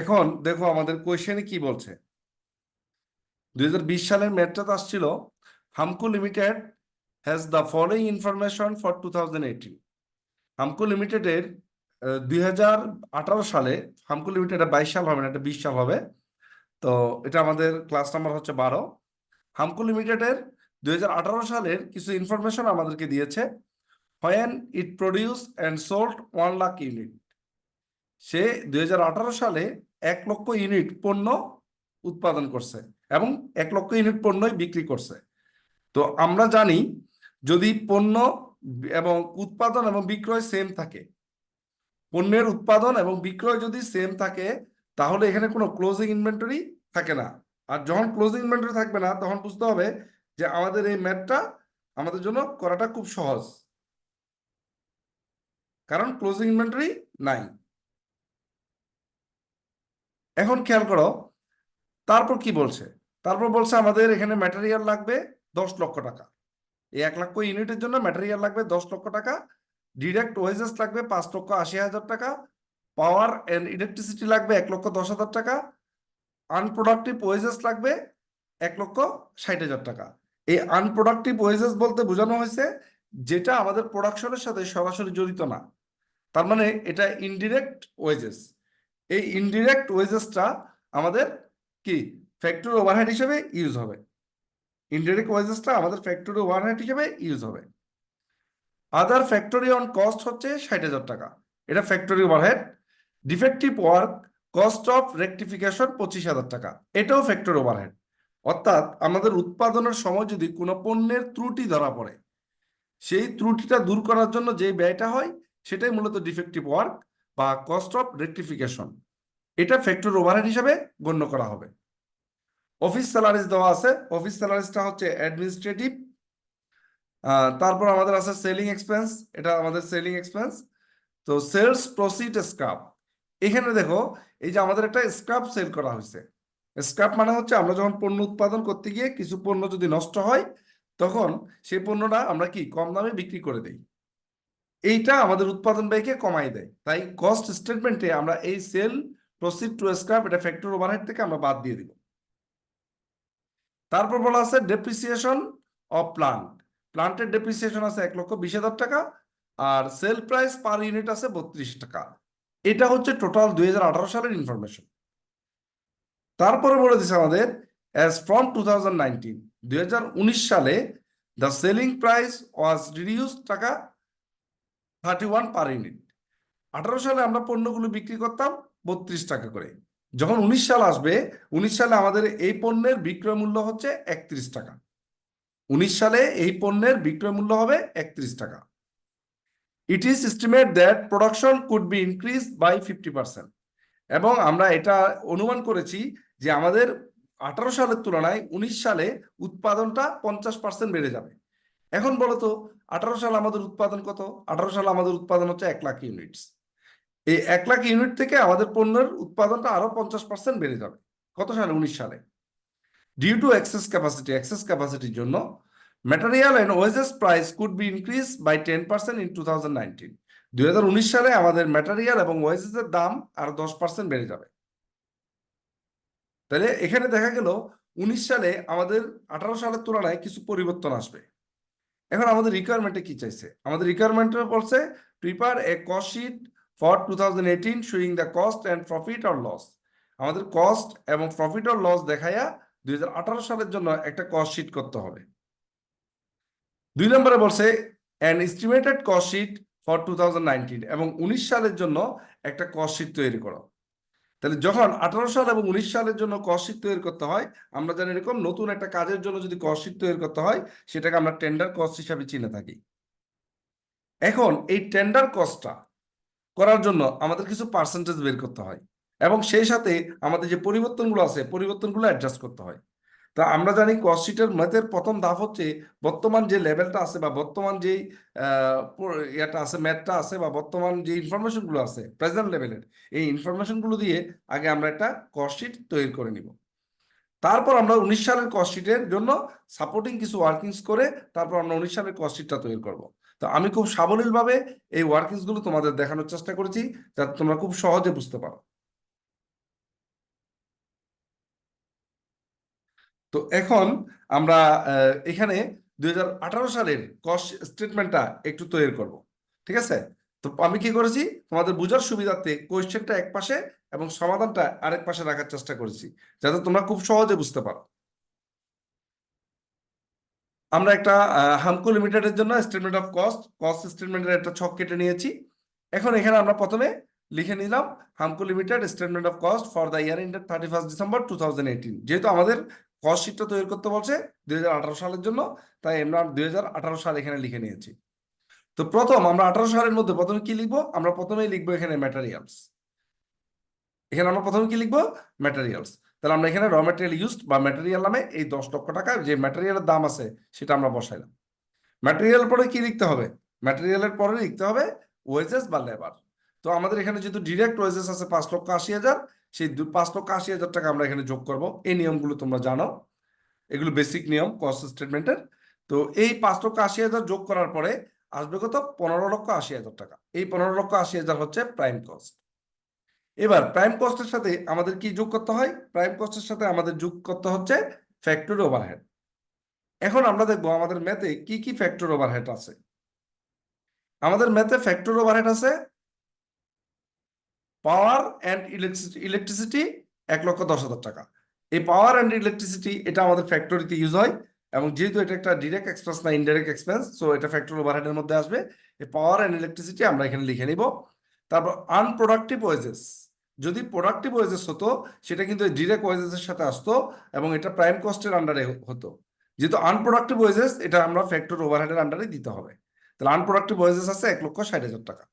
এখন দেখো আমাদের কোয়েশ্চেনে কি বলছে? দুই সালের ম্যাথটা আসছিল Hamco limited has the following information for two thousand Hamco লিমিটেডের দুই হাজার আঠারো সালে হামকো লিমিটেড বাইশ সাল হবে না, এটা বিশ সাল হবে। তো এটা আমাদের ক্লাস নাম্বার হচ্ছে বারো। হামকো লিমিটেডের দুই হাজার আঠারো সালের কিছু ইনফরমেশন আমাদেরকে দিয়েছে। When it produce and sold one lakh unit সে দুই সালে এক লক্ষ ইউনিট পণ্য উৎপাদন করছে এবং এক লক্ষ ইউনিট পণ্যই বিক্রি করছে। তো আমরা জানি যদি পণ্য এবং উৎপাদন এবং বিক্রয় সেম থাকে, পণ্যের উৎপাদন এবং বিক্রয় যদি সেম থাকে, তাহলে এখানে কোনো ক্লোজিং ইনভেন্টরি থাকে না। আর যখন ক্লোজিং ইনভেন্টরি থাকবে না, তখন বুঝতে হবে যে আমাদের এই ম্যাথটা আমাদের জন্য করাটা খুব সহজ। কারণ ক্লোজিং ইনভেন্টরি নাই। এখন খেয়াল করো, তারপর কি বলছে? তারপর বলছে আমাদের এখানে ম্যাটেরিয়াল লাগবে দশ লক্ষ টাকা। এই এক লক্ষ ইউনিটের জন্য ম্যাটেরিয়াল লাগবে দশ লক্ষ টাকা ডিরেক্ট ওয়েজেস লাগবে পাঁচ লক্ষ আশি হাজার টাকা পাওয়ার অ্যান্ড ইলেকট্রিসিটি লাগবে এক লক্ষ দশ হাজার টাকা আনপ্রোডাক্টিভ ওয়েজেস লাগবে এক লক্ষ ষাট হাজার টাকা। এই আনপ্রোডাক্টিভ ওয়েজেস বলতে বোঝানো হয়েছে, যেটা আমাদের প্রোডাকশনের সাথে সরাসরি জড়িত না। তার মানে এটা ইনডিরেক্ট ওয়েজেস এই ইনডিরেক্ট ওয়েজেসটা আমাদের কি? ফ্যাক্টরি ওভারহেড হিসেবে ইউজ হবে। ইনডিরেক্ট ওয়েজেসটা আমাদের ফ্যাক্টরি ওভারহেড হিসেবে ইউজ হবে। আদার ফ্যাক্টরি অন কস্ট হচ্ছে ষাট হাজার টাকা। এটা factory overhead defective work cost of rectification পঁচিশ হাজার টাকা। এটাও ফ্যাক্টরি ওভারহেড অর্থাৎ আমাদের উৎপাদনের সময় যদি কোনো পণ্যের ত্রুটি ধরা পড়ে, সেই ত্রুটিটা দূর করার জন্য যে ব্যয়টা হয় সেটাই মূলত ডিফেক্টিভ ওয়ার্ক বা কস্ট অফ রেক্টিফিকেশন এটা ফ্যাক্টরি ওভারহেড হিসাবে গণ্য করা হবে। অফিস স্যালারিজ দেওয়া আছে। অফিস স্যালারিজটা হচ্ছে অ্যাডমিনিস্ট্রেটিভ তারপর আমাদের আছে সেলিং এক্সপেন্স এটা আমাদের সেলিং এক্সপেন্স তো সেলস প্রসিড স্ক্রাপ এখানে দেখো, এই যে আমাদের একটা স্ক্রাপ সেল করা হয়েছে। স্ক্রাপ মানে হচ্ছে আমরা যখন পণ্য উৎপাদন করতে গিয়ে কিছু পণ্য যদি নষ্ট হয়, তখন সেই পণ্যটা আমরা কি কম দামে বিক্রি করে দেই। এইটা আমাদের উৎপাদন ব্যয়কে কমাই দেয়। তাই কস্ট স্টেটমেন্টে আমরা এই সেল প্রসিড টু স্ক্রাপ এটা ফ্যাক্টরি ওভারহেড থেকে আমরা বাদ দিয়ে দিব। তারপর বলা আছে ডেপ্রিসিয়েশন অফ প্লান্ট প্লান্টের ডেপ্রিসিয়েশন আছে এক লক্ষ বিশ হাজার টাকা আর সেল প্রাইস পার ইউনিট আছে বত্রিশ টাকা। এটা হচ্ছে টোটাল দুই হাজার আঠারো সালের ইনফরমেশন তারপরে বলে দিচ্ছে আমাদের অ্যাজ ফ্রম টু থাউজেন্ড সালে the selling price was reduce টাকা থার্টি ওয়ান পার ইউনিট আঠারো সালে আমরা পণ্যগুলো বিক্রি করতাম বত্রিশ টাকা করে। যখন উনিশ সাল আসবে, উনিশ সালে আমাদের এই পণ্যের বিক্রয় মূল্য হচ্ছে একত্রিশ টাকা। উনিশ সালে এই পণ্যের বিক্রয় মূল্য হবে একত্রিশ টাকা। It is estimate that production could be increase by fifty percent এবং আমরা এটা অনুমান করেছি যে আমাদের আঠারো সালের তুলনায় উনিশ সালে উৎপাদনটা পঞ্চাশ পার্সেন্ট বেড়ে যাবে। এখন বলতো আঠারো সাল আমাদের উৎপাদন কত? আঠারো সালে আমাদের উৎপাদন হচ্ছে এক লাখ ইউনিটস এই এক লাখ ইউনিট থেকে আমাদের পণ্যের উৎপাদনটা আরও পঞ্চাশ পার্সেন্ট বেড়ে যাবে। কত সালে? উনিশ সালে। Due to excess capacity excess ক্যাপাসিটির জন্য material and wages price could be increase by ten percent in two thousand nineteen দুই হাজার উনিশ সালে আমাদের ম্যাটেরিয়াল এবং ওয়েজেসের দাম আরও দশ পার্সেন্ট বেড়ে যাবে। তাহলে এখানে দেখা গেল, উনিশ সালে আমাদের আঠারো সালের তুলনায় কিছু পরিবর্তন আসবে। এখন আমাদের রিকোয়ারমেন্টে কি চাইছে? আমাদের রিকোয়ারমেন্টে বলছে prepare a cost sheet for two thousand eighteen showing the cost and profit or loss আমাদের কস্ট এবং প্রফিট অর লস দেখাইয়া দুই হাজার আঠারো সালের জন্য একটা কস্ট শিট করতে হবে। দুই নম্বরে বলছে an estimated cost sheet for two এবং উনিশ সালের জন্য একটা কস্ট শিট তৈরি করো। তাহলে যখন আঠারো সাল এবং উনিশ সালের জন্য কশিট তৈরি করতে হয়, আমরা জানি এরকম নতুন একটা কাজের জন্য যদি কশিট তৈরি করতে হয়, সেটাকে আমরা টেন্ডার কস্ট হিসাবে চিনে থাকি। এখন এই টেন্ডার কস্টটা করার জন্য আমাদের কিছু পার্সেন্টেজ বের করতে হয় এবং সেই সাথে আমাদের যে পরিবর্তনগুলো আছে, পরিবর্তনগুলো অ্যাডজাস্ট করতে হয়। তা আমরা জানি কস্ট শিটের ম্যাথের প্রথম ধাপ হচ্ছে বর্তমান যে লেভেলটা আছে বা বর্তমান যে ইয়েটা আছে, ম্যাথটা আছে বা বর্তমান যে ইনফরমেশনগুলো আছে প্রেজেন্ট লেভেলের এই ইনফরমেশনগুলো দিয়ে আগে আমরা একটা কস্ট শিট তৈরি করে নিব। তারপর আমরা উনিশ সালের কস্ট শিটের জন্য সাপোর্টিং কিছু ওয়ার্কিংস করে তারপর আমরা উনিশ সালের কস্ট শিটটা তৈরি করব। তো আমি খুব সাবলীলভাবে এই ওয়ার্কিংসগুলো তোমাদের দেখানোর চেষ্টা করেছি যাতে তোমরা খুব সহজে বুঝতে পারো। তো এখন আমরা এখানে দুই হাজার আঠারো সালের কস্ট স্টেটমেন্টটা একটু তৈরি করব, ঠিক আছে? তো আমি কি করেছি? তোমাদের বোঝার সুবিধার্থে কোয়েশ্চেনটা এক পাশে এবং সমাধানটা আরেক পাশে রাখার চেষ্টা করেছি, যাতে তোমরা খুব সহজে বুঝতে পারো। আমরা একটা হামকো লিমিটেডের জন্য স্টেটমেন্ট অফ কস্ট কস্ট স্টেটমেন্টের একটা ছক কেটে নিয়েছি। এখন এখানে আমরা প্রথমে লিখে নিলাম, Hamco limited statement of cost for the year ended thirty first December two যেহেতু আমাদের কস্ট শিটটা তৈরি করতে বলছে দু হাজার আঠারো সালের জন্য, তাই আমরা দুই সাল এখানে লিখে নিয়েছি। তো প্রথম আমরা আঠারো সালের মধ্যে প্রথমে কি লিখব? আমরা প্রথমেই লিখব এখানে ম্যাটেরিয়ালস এখানে আমরা প্রথমে কি লিখব? ম্যাটেরিয়ালস তাহলে আমরা এখানে র ম্যাটেরিয়াল ইউজড বা ম্যাটেরিয়াল নামে এই দশ লক্ষ টাকা যে ম্যাটেরিয়ালের দাম আছে সেটা আমরা বসাইলাম। ম্যাটেরিয়াল পরে কি লিখতে হবে? ম্যাটেরিয়ালের পরে লিখতে হবে ওয়েজেস বা লেবার তো আমাদের এখানে যেহেতু ডিরেক্ট ওয়েজেস আছে পাঁচ লক্ষ আশি হাজার সেই দু- পাঁচ লক্ষ আশি হাজার টাকা আমরা এখানে যোগ করব। এই নিয়মগুলো তোমরা জানো এগুলো বেসিক নিয়ম কস্ট স্টেটমেন্টের তো এই পাঁচ লক্ষ আশি হাজার যোগ করার পরে আসবে কত? পনেরো লক্ষ আশি হাজার টাকা। এই পনেরো লক্ষ আশি হাজার হচ্ছে প্রাইম কস্ট এবার প্রাইম কস্টের সাথে আমাদের কি যোগ করতে হয়? প্রাইম কস্টের সাথে আমাদের যোগ করতে হচ্ছে ফ্যাক্টরি ওভারহেড এখন আমরা দেখব আমাদের ম্যাথে কি কি ফ্যাক্টরি ওভারহেড আছে। আমাদের ম্যাথে ফ্যাক্টরি ওভারহেড আছে পাওয়ার অ্যান্ড ইলেকট্রিসিটি এক লক্ষ দশ হাজার টাকা। এই পাওয়ার অ্যান্ড ইলেকট্রিসিটি, এটা আমাদের ফ্যাক্টরিতে ইউজ হয় এবং যেহেতু এটা একটা ডিরেক্ট এক্সপেন্স না ইনডাইরেক্ট এক্সপেন্স সো এটা ফ্যাক্টরি ওভারহেডের মধ্যে আসবে। এই পাওয়ার অ্যান্ড ইলেকট্রিসিটি আমরা এখানে লিখে নিব। তারপর আনপ্রোডাক্টিভ ওয়েজেস যদি প্রোডাক্টিভ ওয়েজেস হতো, সেটা কিন্তু ডিরেক্ট ওয়েজেসের সাথে আসতো এবং এটা প্রাইম কস্টের আন্ডারে হতো। যেহেতু আনপ্রোডাক্টিভ ওয়েজেস এটা আমরা ফ্যাক্টরি ওভারহেডের আন্ডারে দিতে হবে। তাহলে আনপ্রোডাক্টিভ ওয়েজেস আছে এক লক্ষ ষাট হাজার টাকা।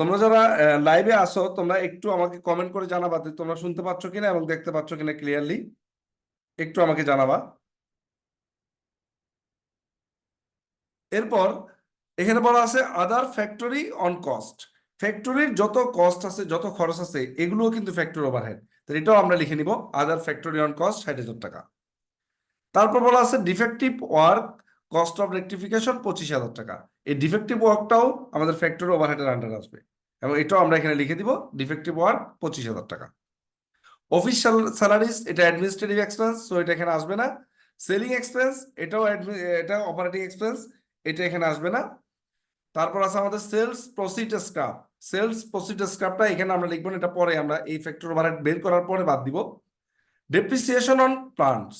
তোমরা যারা লাইভে আসো তোমরা একটু আমাকে কমেন্ট করে জানাবা তোমরা শুনতে পাচ্ছ কিনা এবং দেখতে পাচ্ছ কিনা ক্লিয়ারলি একটু আমাকে জানাবা। এরপর, এখানে বলা আছে আদার ফ্যাক্টরি অন কস্ট ফ্যাক্টরির যত কস্ট আছে, যত খরচ আছে, এগুলোও কিন্তু ফ্যাক্টরি ওভারহেড তো এটাও আমরা লিখে নিব আদার ফ্যাক্টরি অন কস্ট ষাট হাজার টাকা। তারপর বলা আছে defective work cost of rectification পঁচিশ হাজার টাকা। এই ডিফেক্টিভ ওয়ার্কটাও আমাদের ফ্যাক্টরি ওভারহেডের আন্ডার আসবে। এবং এটাও আমরা এখানে লিখে দিব ডিফেক্টিভ ওয়ার্ক পঁচিশ হাজার টাকা। অফিসিয়াল স্যালারিজ এটা অ্যাডমিনিস্ট্রেটিভ এক্সপেন্স সো এটা এখানে আসবে না। সেলিং এক্সপেন্স এটাও এটা অপারেটিং এক্সপেন্স এটা এখানে আসবে না। তারপর আছে আমাদের sales proceed scrap sales proceed স্ক্রাপটা এখানে আমরা লিখব এটা পরে আমরা এই ফ্যাক্টর ওভারহেড বের করার পরে বাদ দিব। ডেপ্রিসিয়েশন অন প্লান্টস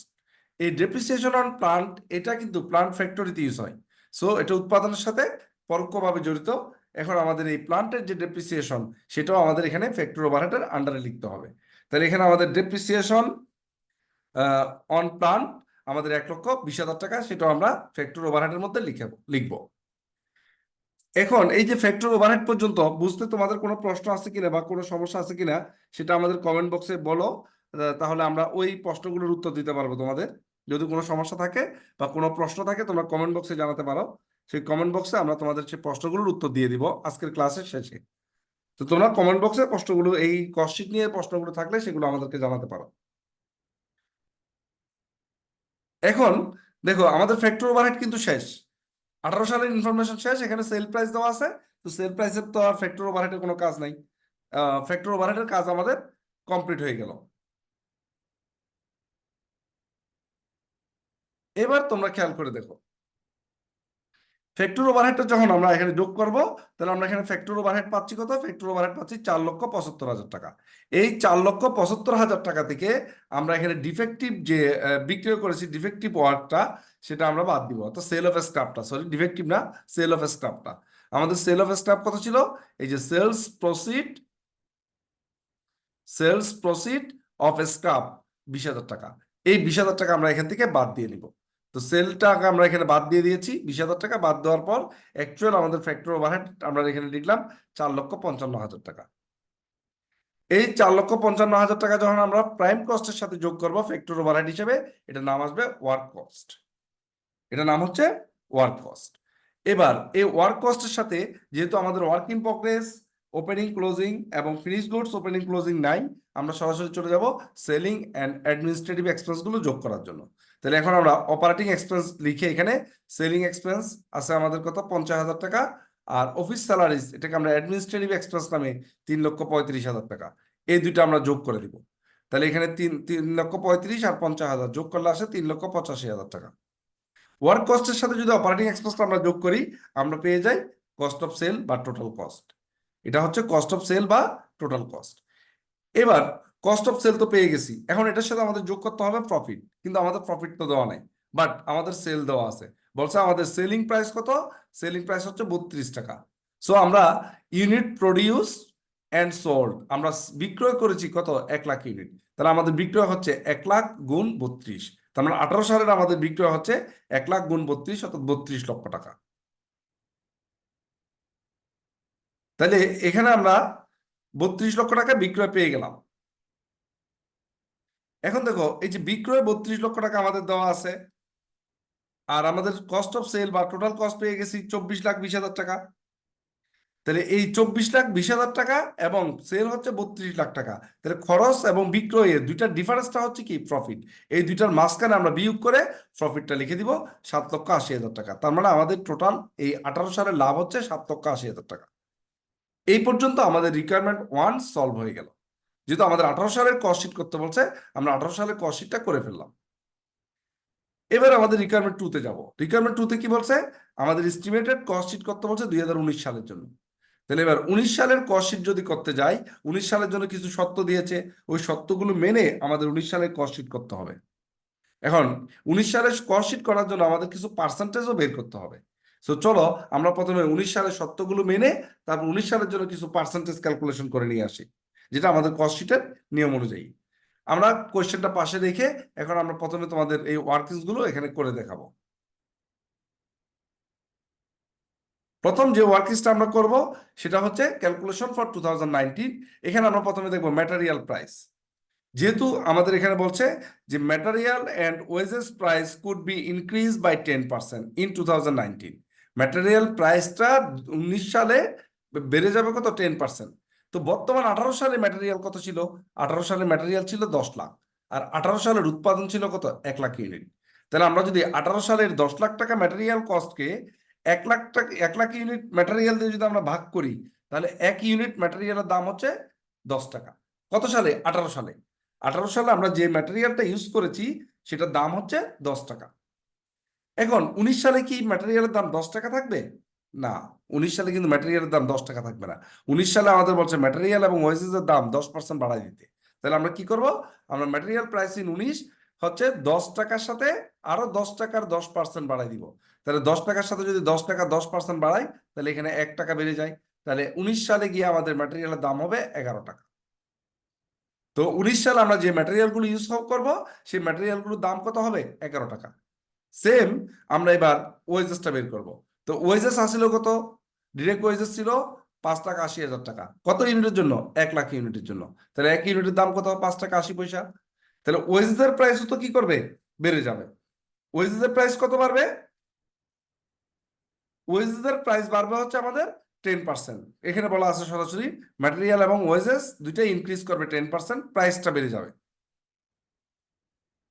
এই ডেপ্রিসিয়েশন অন প্লান্ট এটা কিন্তু প্লান্ট ফ্যাক্টরিতে ইউজ হয়। সো এটা উৎপাদনের সাথে পরোক্ষভাবে জড়িত। এখন আমাদের এই প্লান্টের যে ডেপ্রিসিয়েশন সেটাও আমাদের এখানে ফ্যাক্টরি ওভারহেডের আন্ডারে লিখতে হবে। তাহলে এখানে আমাদের ডেপ্রিসিয়েশন অন প্লান্ট আমাদের এক লক্ষ বিশ হাজার টাকা, সেটাও আমরা ফ্যাক্টরি ওভারহেডের মধ্যে লিখে, লিখব। এখন এই যে ফ্যাক্টরি ওভারহেড পর্যন্ত, বুঝতে তোমাদের কোনো প্রশ্ন আছে কিনা বা কোনো সমস্যা আছে কিনা, সেটা আমাদের কমেন্ট বক্সে বলো তাহলে আমরা ওই প্রশ্নগুলোর উত্তর দিতে পারব তোমাদের। যদি কোনো সমস্যা থাকে বা কোনো প্রশ্ন থাকে, তোমরা কমেন্ট বক্সে জানাতে পারো। সেই কমেন্ট বক্সে আমরা তোমাদের সেই প্রশ্নগুলোর উত্তর দিয়ে দিব আজকের ক্লাসের শেষে। তো তোমরা কমেন্ট বক্সে প্রশ্নগুলো, এই কস্টশিট নিয়ে প্রশ্নগুলো থাকলে সেগুলো আমাদেরকে জানাতে পারো। এখন দেখো, আমাদের ফ্যাক্টর ওভারহেড কিন্তু শেষ। আঠারো সালের ইনফরমেশন শেষ, এখানে সেল প্রাইস দেওয়া আছে। তো সেল প্রাইসের তো আর ফ্যাক্টরি ওভারহেডের কোনো কাজ নাই। ফ্যাক্টরি ওভারহেডের কাজ আমাদের কমপ্লিট হয়ে গেল। এবার তোমরা খেয়াল করে দেখো। ফ্যাক্টরি ওভারহেডটা যখন আমরা এখানে যোগ করব, তাহলে আমরা এখানে ফ্যাক্টরি ওভারহেড পাচ্ছি কত? ফ্যাক্টরি ওভারহেড পাচ্ছি চার লক্ষ পঁচাত্তর হাজার টাকা। এই চার লক্ষ পঁচাত্তর হাজার টাকা থেকে আমরা এখানে ডিফেক্টিভ যে বিক্রয় করেছি ডিফেক্টিভ ওয়ার্কটা সেটা আমরা বাদ দিব। অর্থাৎ সেল অফ স্ক্রাপটা সরি ডিফেক্টিভ না সেল অফ স্ক্রাপটা আমাদের সেল অফ স্ক্রাপ কত ছিল? এই যে sales proceed sales proceed of scrap বিশ হাজার টাকা। এই বিশ হাজার টাকা আমরা এখান থেকে বাদ দিয়ে নিব। তো সেলটাকে আমরা এখানে বাদ দিয়ে দিয়েছি, বিশ হাজার টাকা। বাদ দেওয়ার পর অ্যাকচুয়াল আমাদের ফ্যাক্টরি ওভারহেড আমরা এখানে লিখলাম চার লক্ষ পঞ্চান্ন হাজার টাকা। এই চার লক্ষ পঞ্চান্ন হাজার টাকা যখন আমরা প্রাইম কস্টের সাথে যোগ করব ফ্যাক্টরি ওভারহেড হিসেবে, এটার নাম আসবে ওয়ার্ক কস্ট এটার নাম হচ্ছে ওয়ার্ক কস্ট এবার এই ওয়ার্ক কস্টের সাথে যেহেতু আমাদের work in progress opening closing এবং ফিনিশ গুডস ওপেনিং ক্লোজিং নাই আমরা সরাসরি চলে যাব সেলিং অ্যান্ড অ্যাডমিনিস্ট্রেটিভ এক্সপেন্সগুলো যোগ করার জন্য। তাহলে এখন আমরা অপারেটিং এক্সপেন্স লিখে এখানে সেলিং এক্সপেন্স আছে আমাদের কত? পঞ্চাশ হাজার টাকা। আর অফিস স্যালারিজ এটাকে আমরা অ্যাডমিনিস্ট্রেটিভ এক্সপেন্স নামে তিন লক্ষ পঁয়ত্রিশ হাজার টাকা। এই দুইটা আমরা যোগ করে দিব। তাহলে এখানে তিন তিন লক্ষ পঁয়ত্রিশ আর পঞ্চাশ হাজার যোগ করলে আসে তিন লক্ষ পঁচাশি হাজার টাকা। ওয়ার্ক কস্টের সাথে যদি অপারেটিং এক্সপেন্সটা আমরা যোগ করি, আমরা পেয়ে যাই কস্ট অফ সেল বা টোটাল কস্ট এটা হচ্ছে কস্ট অফ সেল বা টোটাল কস্ট এবার কস্ট অফ সেল তো পেয়ে গেছি। এখন এটার সাথে আমাদের যোগ করতে হবে প্রফিট কিন্তু আমাদের প্রফিট তো দেওয়া নাই। বাট আমাদের সেল দেওয়া আছে। বলছে আমাদের সেলিং প্রাইস কত? সেলিং প্রাইস হচ্ছে বত্রিশ টাকা। সো আমরা ইউনিট প্রডিউস অ্যান্ড সোল্ড আমরা বিক্রয় করেছি কত? এক লাখ ইউনিট তাহলে আমাদের বিক্রয় হচ্ছে এক লাখ গুণ বত্রিশ। তার মানে আঠারো সালের আমাদের বিক্রয় হচ্ছে এক লাখ গুণ বত্রিশ, অর্থাৎ বত্রিশ লক্ষ টাকা। তাহলে এখানে আমরা বত্রিশ লক্ষ টাকা বিক্রয় পেয়ে গেলাম। এখন দেখো, এই যে বিক্রয় বত্রিশ লক্ষ টাকা আমাদের দেওয়া আছে, আর আমাদের কস্ট অফ সেল বা টোটাল কস্ট পেয়ে গেছি চব্বিশ লাখ বিশ হাজার টাকা। তাহলে এই চব্বিশ লাখ বিশ হাজার টাকা এবং সেল হচ্ছে বত্রিশ লাখ টাকা। তাহলে খরচ এবং বিক্রয়ের দুইটার ডিফারেন্সটা হচ্ছে কি? প্রফিট এই দুইটার মাঝখানে আমরা বিয়োগ করে প্রফিটটা লিখে দিব সাত লক্ষ আশি হাজার টাকা। তার মানে আমাদের টোটাল এই আঠারো সালের লাভ হচ্ছে সাত লক্ষ আশি হাজার টাকা। এই পর্যন্ত আমাদের রিকোয়ারমেন্ট ওয়ান সলভ হয়ে গেল। যেহেতু আমাদের আঠারো সালের কস্ট করতে বলছে, আমরা আঠারো সালের কস্টটা করে ফেললাম। এবার আমাদের রিকোয়ারমেন্ট টুতে যাব। রিকোয়ারমেন্ট টুতে কি বলছে? আমাদের এস্টিমেটেড কস্ট করতে বলছে দু হাজার উনিশ সালের জন্য। তাহলে এবার উনিশ সালের কস্ট যদি করতে যাই, উনিশ সালের জন্য কিছু সত্য দিয়েছে। ওই সত্যগুলো মেনে আমাদের উনিশ সালের কস্ট করতে হবে। এখন, উনিশ সালের কস্ট করার জন্য আমাদের কিছু পার্সেন্টেজও বের করতে হবে। সো চলো আমরা প্রথমে উনিশ সালের সত্যগুলো মেনে তারপর উনিশ সালের জন্য কিছু পার্সেন্টেজ ক্যালকুলেশন করে নিয়ে আসি, যেটা আমাদের কস্ট নিয়ম অনুযায়ী। আমরা কোয়েশ্চেনটা পাশে রেখে এখন আমরা প্রথমে তোমাদের এই ওয়ার্কিংসগুলো এখানে করে দেখাবো। প্রথম যে ওয়ার্কিংসটা আমরা করব সেটা হচ্ছে ক্যালকুলেশন ফর টু এখানে আমরা প্রথমে দেখব ম্যাটেরিয়াল প্রাইস যেহেতু আমাদের এখানে বলছে যে material and wages price could be increase by ten percent in two material প্রাইসটা উনিশ সালে বেড়ে যাবে কত? টেন পার্সেন্ট তো বর্তমান আঠারো সালে ম্যাটেরিয়াল কত ছিল? আঠারো সালে ম্যাটেরিয়াল ছিল দশ লাখ। আর আঠারো সালের উৎপাদন ছিল কত? এক লাখ ইউনিট তাহলে আমরা যদি আঠারো সালের দশ লাখ টাকা ম্যাটেরিয়াল কস্টকে এক লাখ টাকা, এক লাখ ইউনিট ম্যাটেরিয়াল দিয়ে যদি আমরা ভাগ করি, তাহলে এক ইউনিট ম্যাটেরিয়ালের দাম হচ্ছে দশ টাকা। কত সালে? আঠারো সালে। আঠারো সালে আমরা যে ম্যাটেরিয়ালটা ইউজ করেছি, সেটার দাম হচ্ছে দশ টাকা। এখন উনিশ সালে কি ম্যাটেরিয়ালের দাম দশ টাকা থাকবে? না, উনিশ সালে কিন্তু ম্যাটেরিয়ালের দাম দশ টাকা থাকবে না। উনিশ সালে আমাদের বলছে ম্যাটেরিয়াল এবং ওয়েজেস এর দাম দশ পার্সেন্ট বাড়াই দিতে। তাহলে আমরা কি করব? আমরা ম্যাটেরিয়াল প্রাইস ইন উনিশ হচ্ছে দশ টাকার সাথে আরও দশ টাকার দশ পার্সেন্ট বাড়াই দিব। তাহলে দশ টাকার সাথে যদি দশ টাকা দশ পার্সেন্ট বাড়াই তাহলে এখানে এক টাকা বেড়ে যায়। তাহলে উনিশ সালে গিয়ে আমাদের ম্যাটেরিয়ালের দাম হবে এগারো টাকা। তো উনিশ সালে আমরা যে ম্যাটেরিয়ালগুলো ইউজ করব, সেই ম্যাটেরিয়ালগুলোর দাম কত হবে? এগারো টাকা। সেম আমরা এবার ওয়েজেসটা বের করব। তো ওয়েজেস আসছিল কত? ডিরেক্ট ওয়েজেস ছিল পাঁচ টাকা আশি হাজার টাকা। কত ইউনিটের জন্য? এক লাখ ইউনিটের জন্য। তাহলে এক ইউনিটের দাম কত? পাঁচ টাকা আশি পয়সা। তাহলে ওয়েজেসের প্রাইসও তো কি করবে? বেড়ে যাবে। ওয়েজেসের প্রাইস কত বাড়বে? ওয়েজেসের প্রাইস বাড়বে হচ্ছে আমাদের টেন পার্সেন্ট এখানে বলা আছে সরাসরি। ম্যাটেরিয়াল এবং ওয়েজেস দুইটাই ইনক্রিজ করবে টেন পার্সেন্ট প্রাইসটা বেড়ে যাবে।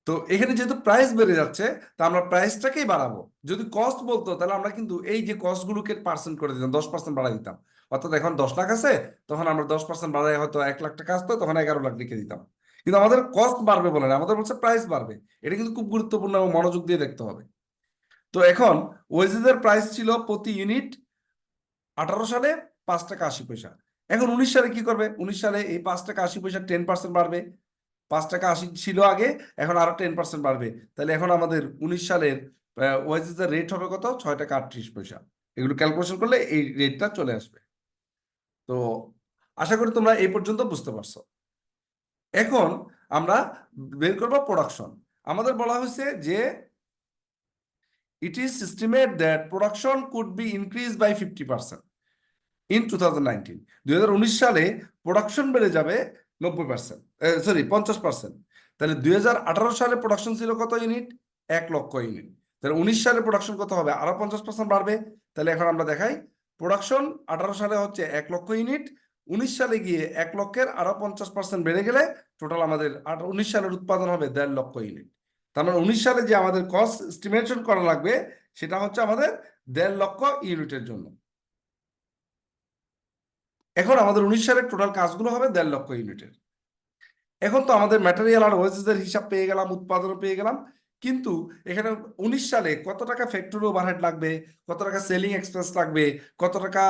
তো এখানে যেহেতু প্রাইস বেড়ে যাচ্ছে, তা আমরা প্রাইসটাকেই বাড়াবো। যদি কস্ট বলতো, তাহলে আমরা কিন্তু এই যে কস্টগুলোকে পার্সেন্ট করে দিতাম, দশ পার্সেন্ট বাড়াই দিতাম। অর্থাৎ এখন দশ লাখ আছে, তখন আমরা দশ পার্সেন্ট বাড়াই হয়তো এক লাখ টাকা আসতো, তখন এগারো লাখ লিখে দিতাম। কিন্তু আমাদের কস্ট বাড়বে বলে না, আমাদের বলছে প্রাইস বাড়বে। এটা কিন্তু খুব গুরুত্বপূর্ণ এবং মনোযোগ দিয়ে দেখতে হবে। তো এখন ওয়েজেসের প্রাইস ছিল প্রতি ইউনিট আঠারো সালে পাঁচ টাকা আশি পয়সা। এখন উনিশ সালে কি করবে? উনিশ সালে এই পাঁচ টাকা আশি পয়সা টেন পার্সেন্ট বাড়বে। পাঁচ টাকা আশি ছিল আগে, এখন আরও টেন পার্সেন্ট বাড়বে। তাহলে এখন আমাদের উনিশ সালের ওয়েজেসের রেট হবে কত? ছয় টাকা আটত্রিশ পয়সা। এগুলো ক্যালকুলেশন করলে এই রেটটা চলে আসবে। তো আশা করি তোমরা এই পর্যন্ত বুঝতে পারছ। এখন আমরা বের করব প্রোডাকশন আমাদের বলা হয়েছে যে, it is estimated that production could be increased by 50% in 2019 2019 সালে প্রোডাকশন বেড়ে যাবে নব্বই পার্সেন্ট সরি পঞ্চাশ পার্সেন্ট তাহলে দু হাজার আঠারো সালে প্রোডাকশন ছিল কত ইউনিট এক লক্ষ ইউনিট তাহলে উনিশ সালে প্রোডাকশন কত হবে? আরও পঞ্চাশ পার্সেন্ট বাড়বে। তাহলে এখন আমরা দেখাই প্রোডাকশন আঠারো সালে হচ্ছে এক লক্ষ ইউনিট উনিশ সালে গিয়ে এক লক্ষের আরও পঞ্চাশ পার্সেন্ট বেড়ে গেলে টোটাল আমাদের উনিশ সালের উৎপাদন হবে দেড় লক্ষ ইউনিট তার মানে উনিশ সালে যে আমাদের কস্ট এস্টিমেশন করা লাগবে, সেটা হচ্ছে আমাদের দেড় লক্ষ ইউনিটের জন্য। এখন আমাদের উনিশ সালের টোটাল কাজগুলো হবে দেড় লক্ষ ইউনিটের। এখন তো আমাদের ম্যাটেরিয়াল আর ওয়েজেস এর হিসাব পেয়ে গেলাম, উৎপাদনও পেয়ে গেলাম, কিন্তু এখানে উনিশ সালে কত টাকা ফ্যাক্টরি ওভারহেড লাগবে, কত টাকা সেলিং এক্সপেন্স লাগবে, কত টাকা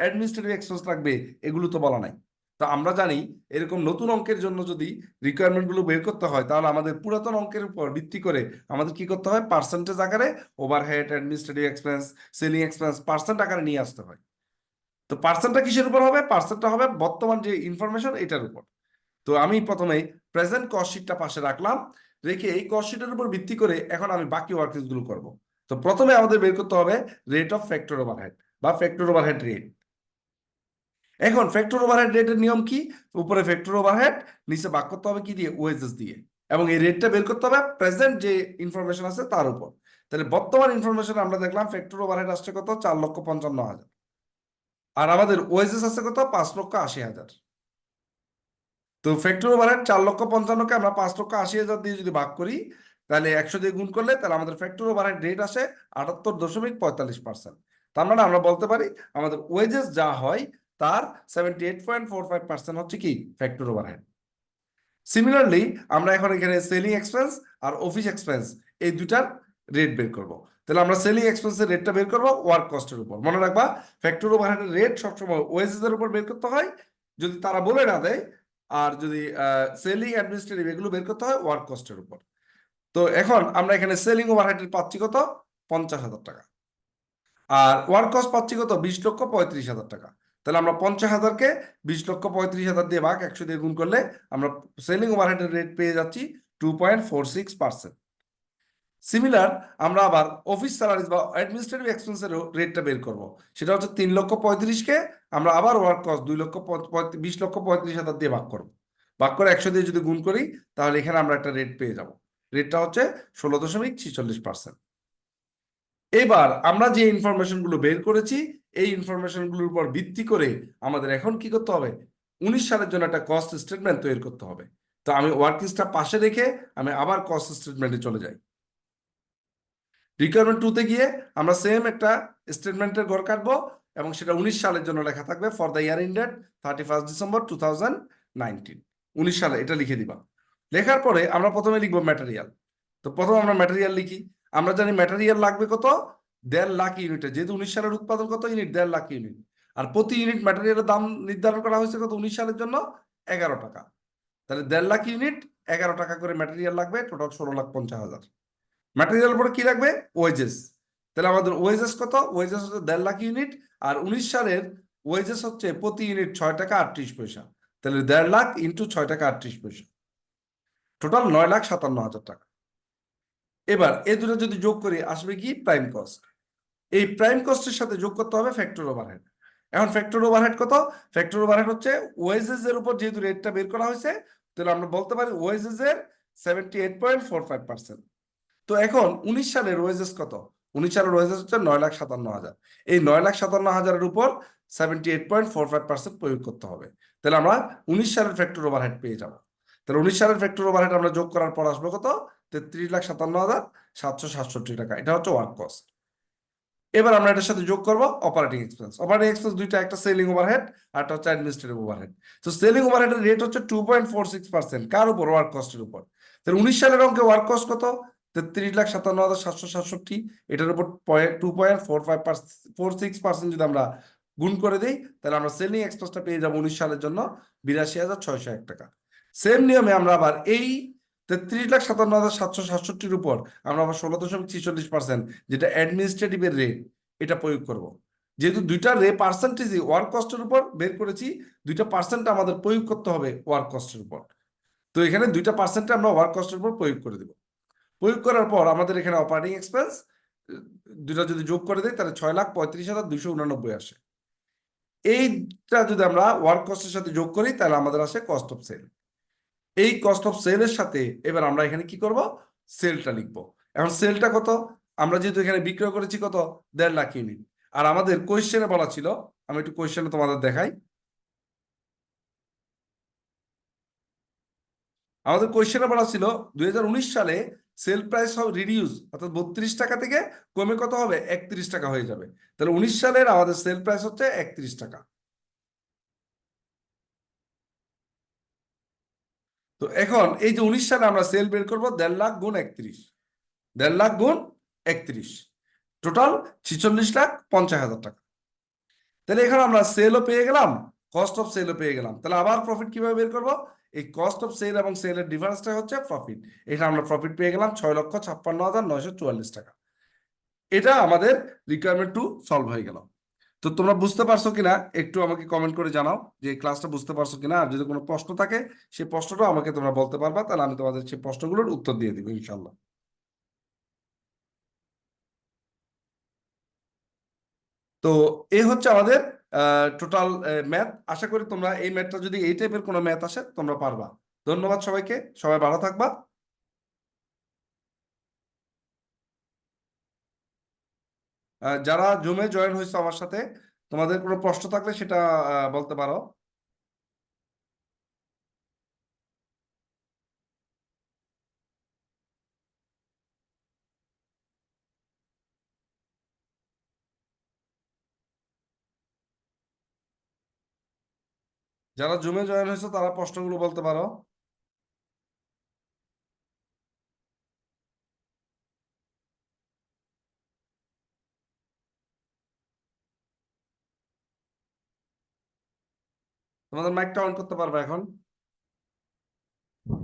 অ্যাডমিনিস্ট্রেটিভ এক্সপেন্স লাগবে, এগুলো তো বলা নাই। তো আমরা জানি এরকম নতুন অঙ্কের জন্য যদি রিকোয়ারমেন্টগুলো বের করতে হয়, তাহলে আমাদের পুরাতন অঙ্কের উপর ভিত্তি করে আমাদের কি করতে হয়? পার্সেন্টেজ আকারে overhead administrative expense selling expense percent আকারে নিয়ে আসতে হয়। তো পার্সেন্টটা কিসের উপর হবে? পার্সেন্টটা হবে বর্তমান যে ইনফরমেশন এটার উপর। তো আমি প্রথমে প্রেজেন্ট কস্ট শিটটা পাশে রাখলাম, রেখে এই কস্ট শিটের উপর ভিত্তি করে এখন আমি বাকি ওয়ার্কিংসগুলো করব। তো প্রথমে আমাদের বের করতে হবে রেট অফ ফ্যাক্টর ওভারহেড বা ফ্যাক্টর ওভারহেড রেট এখন ফ্যাক্টর ওভারহেড রেটের নিয়ম কি? উপরে ফ্যাক্টর ওভারহেড নিচে ভাগ করতে হবে কি দিয়ে? ওয়েজেস দিয়ে। এবং এই রেটটা বের করতে হবে প্রেজেন্ট যে ইনফরমেশন আছে তার উপর। তাহলে বর্তমান ইনফরমেশন আমরা দেখলাম ফ্যাক্টর ওভারহেড আসছে কত? চার লক্ষ পঞ্চান্ন হাজার। আর আমাদের ওয়েজেস আছে কত? পাঁচ লক্ষ আশি হাজার। তো ফ্যাক্টরি ওভারহেড চার লক্ষ পঞ্চান্নকে আমরা পাঁচ লক্ষ আশি হাজার দিয়ে যদি ভাগ করি, তাহলে একশো দিয়ে গুণ করলে তাহলে আমাদের ফ্যাক্টরি ওভারহেড রেট আসে আটাত্তর দশমিক পঁয়তাল্লিশ পার্সেন্ট তার মানে আমরা বলতে পারি আমাদের ওয়েজেস যা হয় তার seventy eight point four five percent হচ্ছে কি? ফ্যাক্টরি ওভারহেড সিমিলারলি আমরা এখন এখানে সেলিং এক্সপেন্স আর অফিস এক্সপেন্স এই দুটার রেট বের করব। তাহলে আমরা সেলিং এক্সপেন্সের রেটটা বের করব ওয়ার্ক কস্টের উপর। মনে রাখবা ফ্যাক্টরি ওভারহেডের রেট সবসময় ওয়েজেস এর উপর বের করতে হয়। যদি তারা বলে না দেয়, আর যদি সেলিং অ্যাডমিনিস্ট্রেটিভ এগুলো বের করতে হয় ওয়ার্ক কস্টের উপর। তো এখন আমরা এখানে সেলিং ওভারহেডের পাচ্ছি কত? পঞ্চাশ হাজার টাকা। আর ওয়ার্ক কস্ট পাচ্ছি কত? বিশ লক্ষ পঁয়ত্রিশ হাজার টাকা। তাহলে আমরা পঞ্চাশ হাজারকে বিশ লক্ষ পঁয়ত্রিশ হাজার দিয়ে ভাগ একশো দিয়ে গুণ করলে আমরা সেলিং ওভারহেডের রেট পেয়ে যাচ্ছি two point four six percent similar আমরা আবার অফিস স্যালারিজ বা অ্যাডমিনিস্ট্রেটিভ এক্সপেন্সের রেটটা বের করব। সেটা হচ্ছে তিন লক্ষ পঁয়ত্রিশকে আমরা আবার ওয়ার্ক কস্ট দুই লক্ষ বিশ লক্ষ পঁয়ত্রিশ হাজার দিয়ে ভাগ করব। ভাগ করে একশো দিয়ে যদি গুণ করি, তাহলে এখানে আমরা একটা রেট পেয়ে যাব। রেটটা হচ্ছে ষোলো দশমিক ছিচল্লিশ পার্সেন্ট এবার আমরা যে ইনফরমেশনগুলো বের করেছি, এই ইনফরমেশনগুলোর উপর ভিত্তি করে আমাদের এখন কি করতে হবে? উনিশ সালের জন্য একটা কস্ট স্টেটমেন্ট তৈরি করতে হবে। তো আমি ওয়ার্কিংসটা পাশে রেখে আমি আবার কস্ট স্টেটমেন্টে চলে যাই। রিকোয়ারমেন্ট টুতে গিয়ে আমরা সেম একটা স্টেটমেন্টের ঘর কাটবো এবং সেটা উনিশ সালের জন্য লেখা থাকবে for the year ended thirty first December two thousand nineteen উনিশ সালে এটা লিখে দিবা। লেখার পরে আমরা প্রথমে লিখব ম্যাটেরিয়াল তো প্রথমে আমরা ম্যাটেরিয়াল লিখি। আমরা জানি ম্যাটেরিয়াল লাগবে কত? দেড় লাখ ইউনিটে যেহেতু উনিশ সালের উৎপাদন কত ইউনিট দেড় লাখ ইউনিট আর প্রতি ইউনিট ম্যাটেরিয়ালের দাম নির্ধারণ করা হয়েছে কত? উনিশ সালের জন্য এগারো টাকা। তাহলে দেড় লাখ ইউনিট এগারো টাকা করে ম্যাটেরিয়াল লাগবে। টোটাল ষোলো লাখ পঞ্চাশ হাজার। ম্যাটেরিয়াল পরে কি লাগবে? ওয়েজেস তাহলে আমাদের ওয়েজেস কত? ওয়েজেস হচ্ছে দেড় লাখ ইউনিট আর উনিশ সালের ওয়েজেস হচ্ছে প্রতি ইউনিট ছয় টাকা আটত্রিশ পয়সা। তাহলে দেড় লাখ ইন্টু ছয় টাকা আটত্রিশ পয়সা। টোটাল নয় লাখ সাতান্ন হাজার টাকা। এবার এ দুটো যদি যোগ করি, আসবে কি? প্রাইম কস্ট এই প্রাইম কস্টের সাথে যোগ করতে হবে ফ্যাক্টর ওভারহেড এখন ফ্যাক্টর ওভারহেড কত? ফ্যাক্টর ওভারহেড হচ্ছে ওয়েজেস এর উপর যেহেতু রেটটা বের করা হয়েছে, তাহলে আমরা বলতে পারি ওয়েজেস এর seventy eight point four five percent তো এখন উনিশ সালের ওয়েজেস কত? উনিশ সালের ওয়েজেস হচ্ছে নয় লাখ সাতান্ন হাজার। এই নয় লাখ সাতান্ন হাজারের উপর seventy eight point four five percent প্রয়োগ করতে হবে। তাহলে আমরা উনিশ সালের ফ্যাক্টর ওভারহেড পেয়ে যাব। তাহলে উনিশ সালের ফ্যাক্টর ওভারহেড আমরা যোগ করার পর আসবে কত? তেত্রিশ লাখ সাতান্ন হাজার সাতশো সাতষট্টি টাকা। এটা হচ্ছে ওয়ার্ক কস্ট এবার আমরা এটার সাথে যোগ করব অপারেটিং এক্সপেন্স অপারেটিং এক্সপেন্স দুইটা, একটা সেলিং ওভারহেড আর একটা হচ্ছে অ্যাডমিনিস্ট্রেটিভ ওভারহেড তো সেলিং ওভারহেডের রেট হচ্ছে two point four six percent কার উপর? ওয়ার্ক কস্টের উপর। তাহলে উনিশ সালের অঙ্কে ওয়ার্ক কস্ট কত? তেত্রিশ লাখ সাতান্ন হাজার সাতশো সাতষট্টি, এটার উপর two point four five four six percent যদি আমরা গুণ করে দিই, তাহলে আমরা সেলিং এক্সপেন্সটা পেয়ে যাব উনিশ সালের জন্য বিরাশি হাজার ছয়শো এক টাকা। সেম নিয়মে আমরা আবার এই তেত্রিশ লাখ সাতান্ন হাজার সাতশো সাতষট্টির উপর আমরা আবার ষোলো দশমিক ছিচল্লিশ পার্সেন্ট যেটা অ্যাডমিনিস্ট্রেটিভের রেট এটা প্রয়োগ করব। যেহেতু দুইটা রে পার্সেন্টেজই ওয়ার্ক কস্টের উপর বের করেছি, দুইটা পার্সেন্ট আমাদের প্রয়োগ করতে হবে ওয়ার্ক কস্টের উপর। তো এখানে দুইটা পার্সেন্টে আমরা ওয়ার্ক কস্টের উপর প্রয়োগ করে দেব। প্রয়োগ করার পর আমাদের এখানে অপারেটিং এক্সপেন্স দুটা যদি যোগ করে দেয় তাহলে ছয় লাখ পঁয়ত্রিশ হাজার দুইশো উনানব্বই আসে। এইটা যদি আমরা ওয়ার্ক কস্টের সাথে যোগ করি, তাহলে আমাদের আসে কস্ট অফ সেল এই কস্ট অফ সেলের সাথে এবার আমরা এখানে কি করব? সেলটা লিখব। এখন সেলটা কত? আমরা যেহেতু এখানে বিক্রয় করেছি কত? দেড় লাখ ইউনিট। আর আমাদের কোয়েশ্চেনে বলা ছিল, আমি একটু কোয়েশ্চেনে তোমাদের দেখাই। আমাদের কোয়েশ্চেনে বলা ছিল, দুই সালে সেল প্রাইস হবে রিডিউস অর্থাৎ বত্রিশ টাকা থেকে কমে কত হবে? একত্রিশ টাকা হয়ে যাবে। তাহলে উনিশ সালের আমাদের সেল প্রাইস হচ্ছে একত্রিশ টাকা। তো এখন এই যে উনিশ সালে আমরা সেল বের করব, দেড় লাখ গুণ একত্রিশ। দেড় লাখ গুণ একত্রিশ। টোটাল ছিচল্লিশ লাখ পঞ্চাশ হাজার টাকা। তাহলে এখানে আমরা সেলও পেয়ে গেলাম। কস্ট অফ সেলও পেয়ে গেলাম। তাহলে আবার প্রফিট কীভাবে বের করব? এই কস্ট অফ সেল এবং সেলের ডিফারেন্সটা হচ্ছে প্রফিট এটা আমরা প্রফিট পেয়ে গেলাম ছয় লক্ষ ছাপ্পান্ন হাজার নয়শো চুয়াল্লিশ টাকা। এটা আমাদের রিকোয়ারমেন্ট টু সলভ হয়ে গেল। তো তোমরা বুঝতে পারছ কিনা? একটু আমাকে কমেন্ট করে জানাও যে ক্লাসটা বুঝতে পারছ কিনা? আর যদি কোনো প্রশ্ন থাকে সেই প্রশ্নটাও আমাকে তোমরা বলতে পারবা, তাহলে আমি তোমাদের সেই প্রশ্নগুলোর উত্তর দিয়ে দিব ইনশাল্লাহ তো এ হচ্ছে আমাদের টোটাল ম্যাথ আশা করি তোমরা এই ম্যাথটা যদি এই টাইপের কোনো ম্যাথ আসে, তোমরা পারবা। ধন্যবাদ সবাইকে, সবাই ভালো থাকবা। যারা জুমে জয়েন হয়েছে আমার সাথে, তোমাদের কোনো প্রশ্ন থাকলে সেটা বলতে পারো। যারা জুমে জয়েন হয়েছে, তারা প্রশ্নগুলো বলতে পারো। তোমাদের মাইকটা অন করতে পারবে এখন।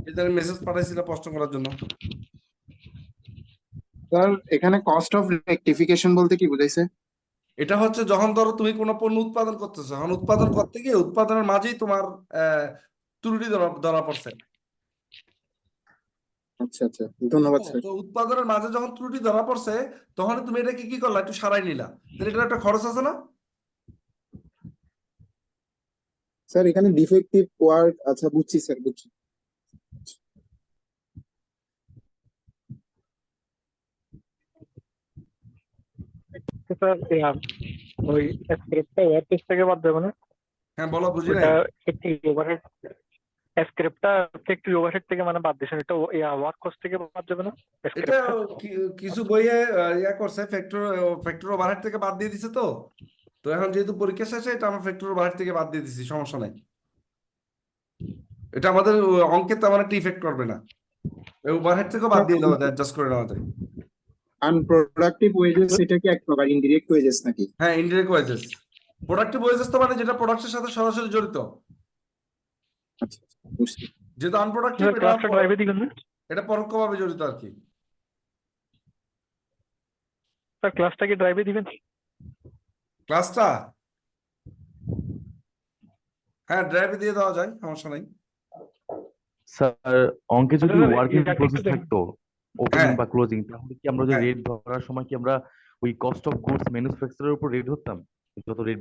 এই মেসেজ পাঠাইছিল প্রশ্ন করার জন্য। স্যার এখানে কস্ট অফ রেকটিফিকেশন বলতে কি বুঝাইছে? এটা হচ্ছে যখন ধরো তুমি কোনো পণ্য উৎপাদন করতেছো এখন উৎপাদন করতে গিয়ে উৎপাদনের মাঝেই তোমার ত্রুটি ধরা পড়ছে। আচ্ছা আচ্ছা ধন্যবাদ স্যার। তো উৎপাদনের মাঝে যখন ত্রুটি ধরা পড়ছে তখন তুমি এটাকে কি করলা একটু সারাই নিলা। তাহলে এটার একটা খরচ আছে না? স্যার এখানে ডিফেক্টিভ ওয়ার্ক আচ্ছা বুঝছি স্যার বুঝছি। ওই স্ক্রিপ্টটা ওয়ার্ড থেকে বাদ দেবো না। হ্যাঁ বলো বুঝি ওভারহেড স্ক্রিপ্টটা ওভারহেড থেকে মানে বাদ দিয়েছেন। এটা ওয়ার্ক থেকে বাদ যাবে না? এটা কিছু বইয়ে ইয়া করছে ফ্যাক্টর ফ্যাক্টর ওভারহেড থেকে বাদ দিয়ে দিছে তো। তো এখন যেহেতু পরীক্ষা শেষে এটা আমরা ফ্যাক্টর ওভারহেড থেকে বাদ দিয়ে দিছি সমস্যা নাই। এটা আমাদের আহ, অঙ্কে তেমন একটা ইফেক্ট করবে না। ওভারহেড থেকেও বাদ দিয়ে দেওয়া যায় অ্যাডজাস্ট করে নেওয়া যায়। আনপ্রোডাক্টিভ ওয়েজেস এটা কি এক প্রকার ইনডিরেক্ট ওয়েজেস নাকি? হ্যাঁ ইনডিরেক্ট ওয়েজেস প্রোডাক্টিভ ওয়েজেস তো মানে যেটা প্রোডাক্টের সাথে সরাসরি জড়িত। আচ্ছা বুঝছি। আনপ্রোডাক্টিভ এটা ক্লাসটা ড্রাইভে দিবেন না? এটা পরোক্ষভাবে জড়িত আর কি। স্যার ক্লাসটা কি ড্রাইভে দিবেন? ক্লাসটা হ্যাঁ ড্রাইভে দিয়ে দেওয়া যায় সমস্যা নাই। স্যার অঙ্কে যদি ওয়ার্কিং প্রসেস থাকতো? ওপেনিং হ্যাঁ। বা ক্লোজিং তাহলে কি আমরা যে হ্যাঁ। রেট ধরার সময় কি আমরা ওই কস্ট অফ গুডস ম্যানুফ্যাকচারের উপর রেট ধরতাম যত রেট